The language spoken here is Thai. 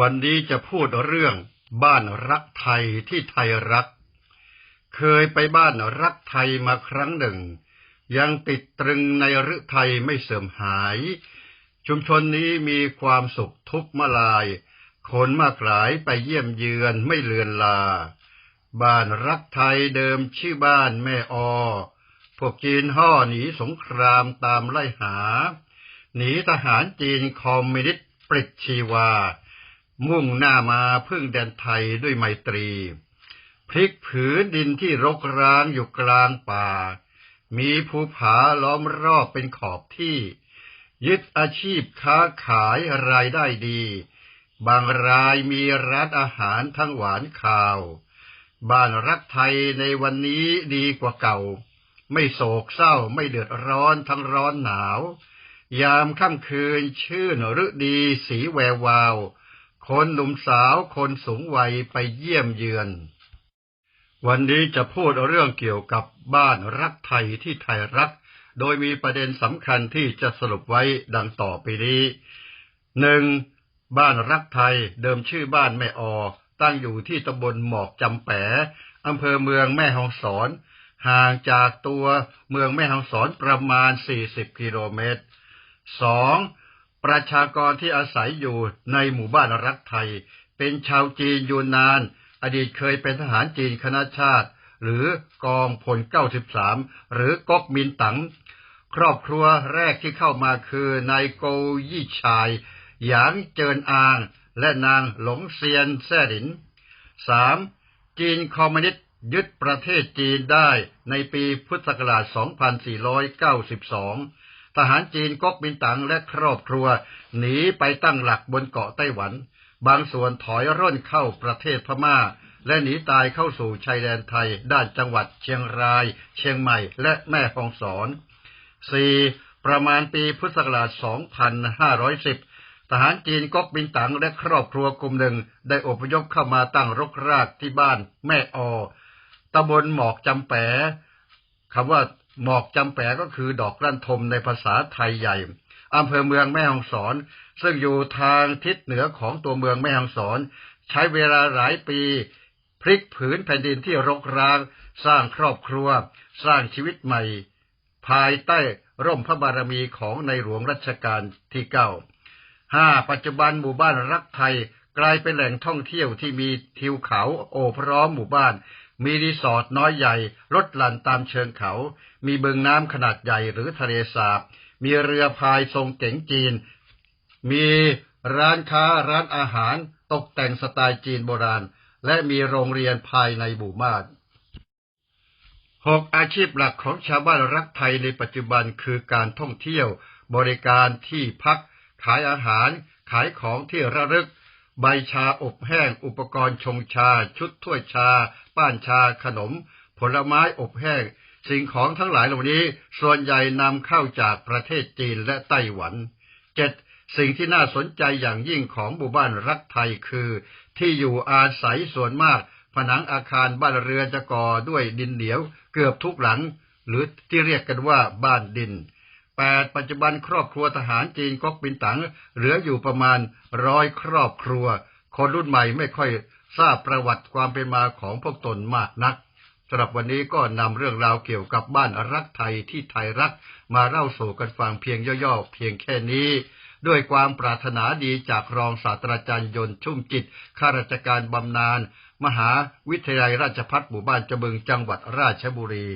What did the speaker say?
วันนี้จะพูดเรื่องบ้านรักไทยที่ไทยรัก เคยไปบ้านรักไทยมาครั้งหนึ่ง ยังติดตรึงในฤไทยไม่เสื่อมหาย ชุมชนนี้มีความสุขทุกมลาย คนมากหลายไปเยี่ยมเยือนไม่เลือนลา บ้านรักไทยเดิมชื่อบ้านแม่อพวกจีนห่อหนีสงครามตามไล่หา หนีทหารจีนคอมมิวนิสต์ปริดชีวา มุ่งหน้ามาพึ่งแดนไทยด้วยไมตรี พลิกผืนดินที่รกร้างอยู่กลางป่า มีภูผาล้อมรอบเป็นขอบที่ ยึดอาชีพค้าขายรายได้ดี บางรายมีร้านอาหารทั้งหวานข่าว บ้านรักไทยในวันนี้ดีกว่าเก่า ไม่โศกเศร้าไม่เดือดร้อนทั้งร้อนหนาว ยามค่ำคืนชื่นฤดีสีแวววาว คนหนุ่มสาวคนสูงวัยไปเยี่ยมเยือน วันนี้จะพูดเรื่องเกี่ยวกับบ้านรักไทยที่ไทยรัก โดยมีประเด็นสำคัญที่จะสรุปไว้ดังต่อไปนี้หนึ่งบ้านรักไทยเดิมชื่อบ้านแม่ออ ตั้งอยู่ที่ตำบลหมอกจำแปอำเภอเมืองแม่ฮองสอน ห่างจากตัวเมืองแม่ฮองสอนประมาณ 40 กิโลเมตร 2. ประชากรที่อาศัยอยู่ในหมู่บ้านรักไทย เป็นชาวจีนยูนนาน อดีตเคยเป็นทหารจีนคณะชาติ หรือกองพล 93 หรือก๊กมินตั๋งครอบครัวแรกที่เข้ามาคือนายโกยี่ชาย หยางเจินอาง และนางหลงเซียนแซ่หลิน 3. จีนคอมมิวนิสต์ยึดประเทศจีนได้ในปีพุทธศักราช 2492 ทหารจีนก๊กมินตั๋งและครอบครัว หนีไปตั้งหลักบนเกาะไต้หวัน บางส่วนถอยร่นเข้าประเทศพม่า และหนีตายเข้าสู่ชายแดนไทย ด้านจังหวัดเชียงราย เชียงใหม่ และแม่ฮ่องสอน 4. ประมาณปีพุทธศักราช 2510ทหารจีนก๊กมินตั๋งและครอบครัวกลุ่มหนึ่งได้อพยพเข้ามาตั้งรกรากที่บ้านแม่ออตำบลหมอกจำแปคำว่า หมอกจำแปก็คือดอกลั่นทมในภาษาไทยใหญ่อำเภอเมืองแม่ฮ่องสอน ซึ่งอยู่ทางทิศเหนือของตัวเมืองแม่ฮ่องสอน ใช้เวลาหลายปีพลิกผืนแผ่นดินที่รกร้าง สร้างครอบครัว สร้างชีวิตใหม่ ภายใต้ร่มพระบารมีของในหลวงรัชกาลที่เก้าห้าปัจจุบันหมู่บ้านรักไทย กลายเป็นแหล่งท่องเที่ยวที่มีทิวเขาโอบพร้อมหมู่บ้าน มีรีสอร์ทน้อยใหญ่รถลันตามเชิงเขา มีบึงน้ำขนาดใหญ่หรือทะเลสาบ มีเรือพายทรงเก๋งจีน มีร้านค้าร้านอาหารตกแต่งสไตล์จีนโบราณ และมีโรงเรียนภายในหมู่บ้านหกอาชีพหลักของชาวบ้านรักไทยในปัจจุบันคือการท่องเที่ยว บริการที่พัก ขายอาหาร ขายของที่ระลึก ใบชาอบแห้ง อุปกรณ์ชงชา ชุดถ้วยชา ป้านชา ขนม ผลไม้อบแห้ง สิ่งของทั้งหลายเหล่านี้ ส่วนใหญ่นำเข้าจากประเทศจีนและไต้หวันเจ็ดสิ่งที่น่าสนใจอย่างยิ่งของหมู่บ้านรักไทยคือ ที่อยู่อาศัยส่วนมาก ผนังอาคารบ้านเรือนจะก่อด้วยดินเหนียว เกือบทุกหลัง หรือที่เรียกกันว่าบ้านดิน 8. ปัจจุบันครอบครัวทหารจีนก๊กปินตั๋งเหลืออยู่ประมาณร้อยครอบครัว คนรุ่นใหม่ไม่ค่อยทราบประวัติความเป็นมาของพวกตนมากนักสำหรับวันนี้ก็นำเรื่องราวเกี่ยวกับบ้านรักไทยที่ไทยรักมาเล่าสู่กันฟังเพียงย่อๆเพียงแค่นี้ ด้วยความปรารถนาดีจากรองศาสตราจารย์ยนต์ชุ่มจิตข้าราชการบำนาญมหาวิทยาลัยราชภัฏหมู่บ้านจบึงจังหวัดราชบุรี